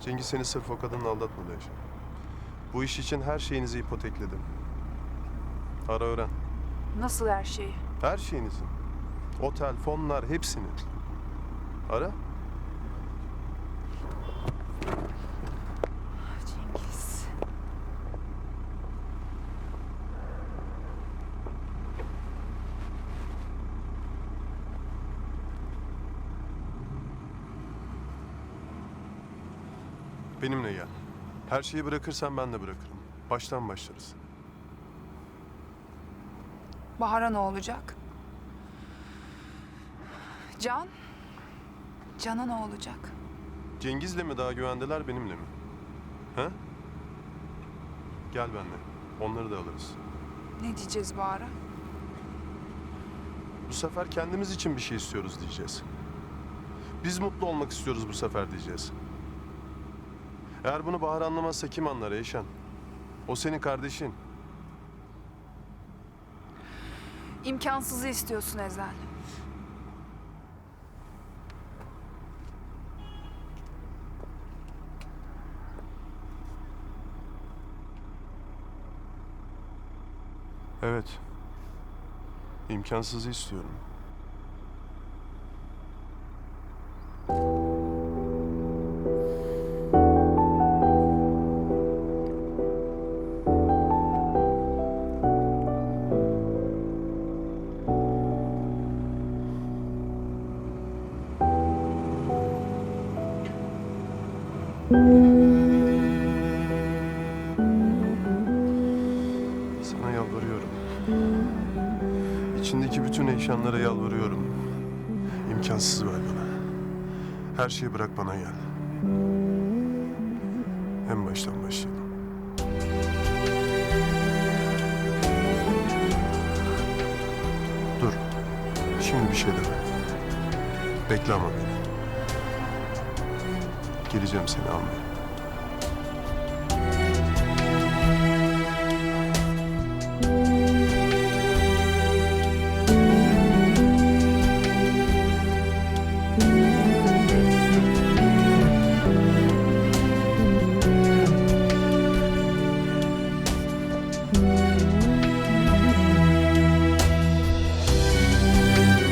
Cengiz seni sırf o kadınla aldatmadı Ayşe. Bu iş için her şeyinizi ipotekledim. Ara öğren. Nasıl her şeyi? Her şeyinizi. Otel, fonlar hepsini. Ara. Cengiz. Benimle gel. Her şeyi bırakırsan ben de bırakırım. Baştan başlarız. Bahar'a ne olacak? Can? Can'a ne olacak? Cengiz'le mi daha güvendeler benimle mi? He? Gel benimle. Onları da alırız. Ne diyeceğiz Bahar'a? Bu sefer kendimiz için bir şey istiyoruz diyeceğiz. Biz mutlu olmak istiyoruz bu sefer diyeceğiz. Eğer bunu Bahar anlamazsa kim anlar Eyşan? O senin kardeşin. İmkansızı istiyorsun Ezel. Evet. İmkansızı istiyorum. Sana yalvarıyorum. İçindeki bütün eşyanlara yalvarıyorum. İmkansız ver bana. Her şeyi bırak bana gel. En baştan başlayalım. Dur. Şimdi bir şey deme. Bekle ama beni. Geleceğim seni almaya.